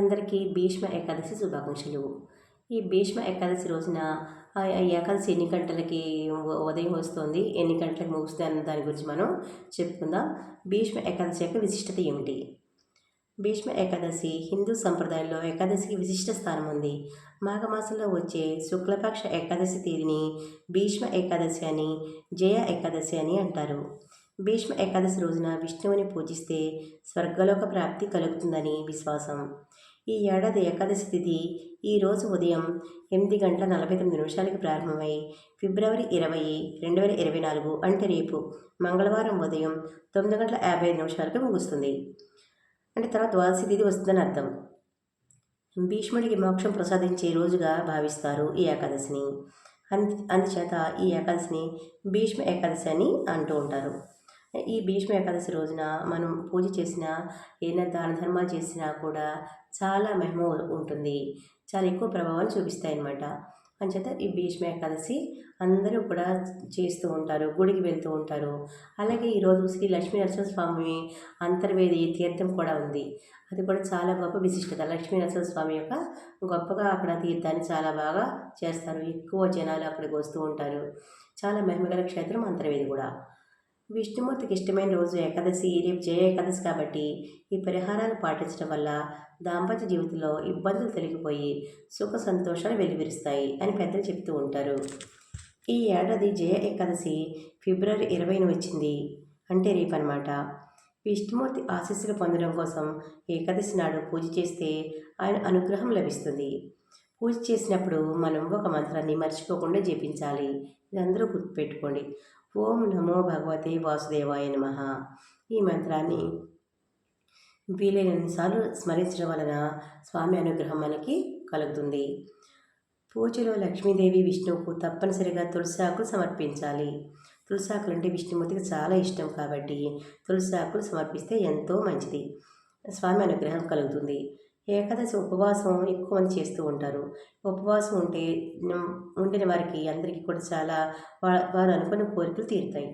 అందరికీ భీష్మ ఏకాదశి శుభాకాంక్షలు. ఈ భీష్మ ఏకాదశి రోజున ఏకాదశి ఎన్ని గంటలకి ఉదయం వస్తుంది ఎన్ని గంటలకు ముగుస్తుంది అన్న దాని గురించి మనం చెప్పుకుందాం. భీష్మ ఏకాదశి యొక్క విశిష్టత ఏమిటి? భీష్మ ఏకాదశి హిందూ సంప్రదాయంలో ఏకాదశికి విశిష్ట స్థానం ఉంది. మాఘమాసంలో వచ్చే శుక్లపక్ష ఏకాదశి తేదీని భీష్మ ఏకాదశి అని జయ ఏకాదశి అని అంటారు. భీష్మ ఏకాదశి రోజున విష్ణువుని పూజిస్తే స్వర్గలోక ప్రాప్తి కలుగుతుందని విశ్వాసం. ఈ ఏడాది ఏకాదశి తిథి ఈ రోజు ఉదయం ఎనిమిది గంటల నలభై తొమ్మిది నిమిషాలకి ప్రారంభమై ఫిబ్రవరి ఇరవై రెండు వేల ఇరవై నాలుగు అంటే రేపు మంగళవారం ఉదయం తొమ్మిది గంటల యాభై ఐదు నిమిషాలకు ముగుస్తుంది. అంటే తర్వాత ద్వాదశి తిథి వస్తుందని అర్థం. భీష్ముడికి మోక్షం ప్రసాదించే రోజుగా భావిస్తారు ఈ ఏకాదశిని. అందు అందుచేత ఈ ఏకాదశిని భీష్మ ఏకాదశి అని అంటూ ఉంటారు. ఈ భీష్మ ఏకాదశి రోజున మనం పూజ చేసినా ఏదైనా దాన ధర్మాలు చేసినా కూడా చాలా మహిమ ఉంటుంది. చాలా ఎక్కువ ప్రభావాన్ని చూపిస్తాయి అన్నమాట అంచేత ఈ భీష్మ ఏకాదశి అందరూ కూడా చేస్తూ ఉంటారు గుడికి వెళ్తూ ఉంటారు. అలాగే ఈరోజు శ్రీ లక్ష్మీ నరసింహస్వామి అంతర్వేది తీర్థం కూడా ఉంది. అది కూడా చాలా గొప్ప విశిష్టత. లక్ష్మీ నరసింహస్వామి యొక్క గొప్పగా అక్కడ తీర్థాన్ని చాలా బాగా చేస్తారు. ఎక్కువ జనాలు అక్కడికి వస్తూ ఉంటారు. చాలా మహిమగల క్షేత్రం అంతర్వేది కూడా. విష్ణుమూర్తికి ఇష్టమైన రోజు ఏకాదశి రేపు జయ ఏకాదశి కాబట్టి ఈ పరిహారాలు పాటించడం వల్ల దాంపత్య జీవితంలో ఇబ్బందులు తొలగిపోయి సుఖ సంతోషాలు వెలువరిస్తాయి అని పెద్దలు చెప్తూ ఉంటారు. ఈ ఏడాది జయ ఏకాదశి ఫిబ్రవరి ఇరవైన వచ్చింది అంటే రేపు విష్ణుమూర్తి ఆశీస్సులు పొందడం కోసం ఏకాదశి నాడు పూజ చేస్తే ఆయన అనుగ్రహం లభిస్తుంది. పూజ చేసినప్పుడు మనం ఒక మంత్రాన్ని మర్చిపోకుండా జపించాలి. ఇది అందరూ గుర్తుపెట్టుకోండి. ఓం నమో భగవతే వాసుదేవాయ నమ. ఈ మంత్రాన్ని వీలైనన్నిసార్లు స్మరించడం వలన స్వామి అనుగ్రహం మనకి కలుగుతుంది. పూజలో లక్ష్మీదేవి విష్ణువుకు తప్పనిసరిగా తులసి ఆకులు సమర్పించాలి. తులసాకులు అంటే విష్ణుమూర్తికి చాలా ఇష్టం కాబట్టి తులసాకులు సమర్పిస్తే ఎంతో మంచిది. స్వామి అనుగ్రహం కలుగుతుంది. ఏకాదశి ఉపవాసం ఎక్కువ మంది చేస్తూ ఉంటారు. ఉపవాసం ఉంటే ఉండిన వారికి అందరికీ కూడా చాలా వారు అనుకున్న కోరికలు తీరుతాయి.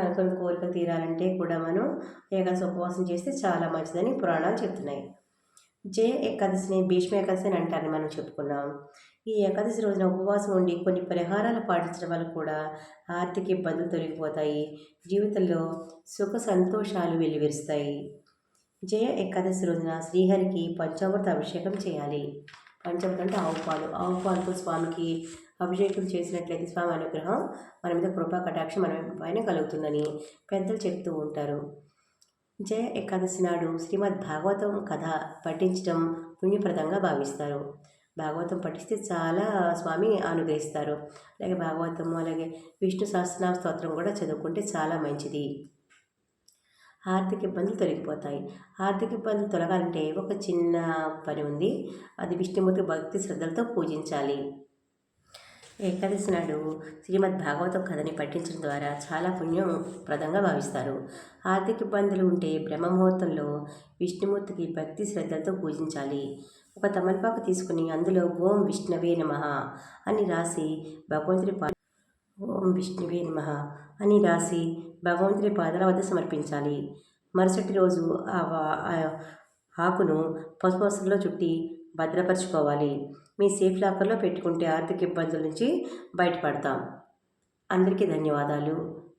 అనుకున్న కోరికలు తీరాలంటే కూడా మనం ఏకాదశి ఉపవాసం చేస్తే చాలా మంచిదని పురాణాలు చెప్తున్నాయి. జయ ఏకాదశిని భీష్మ ఏకాదశి అని అంటారని మనం చెప్పుకున్నాం. ఈ ఏకాదశి రోజున ఉపవాసం ఉండి కొన్ని పరిహారాలు పాటించడం వల్ల కూడా ఆర్థిక ఇబ్బందులు తొలగిపోతాయి. జీవితంలో సుఖ సంతోషాలు వెలువరిస్తాయి జయ ఏకాదశి రోజున శ్రీహరికి పంచామృత అభిషేకం చేయాలి. పంచామృతం అంటే ఆవు పాలు ఆవు పాలతో స్వామికి అభిషేకం చేసినట్లయితే స్వామి అనుగ్రహం మన మీద కృపా కటాక్షం మన పైన కలుగుతుందని పెద్దలు చెప్తూ ఉంటారు. జయ ఏకాదశి నాడు శ్రీమద్ భాగవతం కథ పఠించడం పుణ్యప్రదంగా భావిస్తారు. భాగవతం పఠిస్తే చాలా స్వామి అనుగ్రహిస్తారు. అలాగే భాగవతము అలాగే విష్ణు సహస్రనామ స్తోత్రం కూడా చదువుకుంటే చాలా మంచిది. ఆర్థిక ఇబ్బందులు తొలగిపోతాయి. ఆర్థిక ఇబ్బందులు తొలగాలంటే ఒక చిన్న పని ఉంది. అది విష్ణుమూర్తి భక్తి శ్రద్ధలతో పూజించాలి. ఏకాదశి నాడు శ్రీమద్ భాగవతం కథని పఠించడం ద్వారా చాలా పుణ్యప్రదంగా భావిస్తారు. ఆర్థిక ఇబ్బందులు ఉంటే బ్రహ్మముహూర్తంలో విష్ణుమూర్తికి భక్తి శ్రద్ధలతో పూజించాలి. ఒక తమలపాకు తీసుకుని అందులో ఓం విష్ణవే నమ అని రాసి భగవంతుడి ఓం విష్ణువే నమ అని రాసి భగవంతుని పాదాల వద్ద సమర్పించాలి. మరుసటి రోజు ఆ ఆకును పసుపు చుట్టి భద్రపరచుకోవాలి. మీ సేఫ్ లాకర్లో పెట్టుకుంటే ఆర్థిక ఇబ్బందుల నుంచి బయటపడతాం. అందరికీ ధన్యవాదాలు.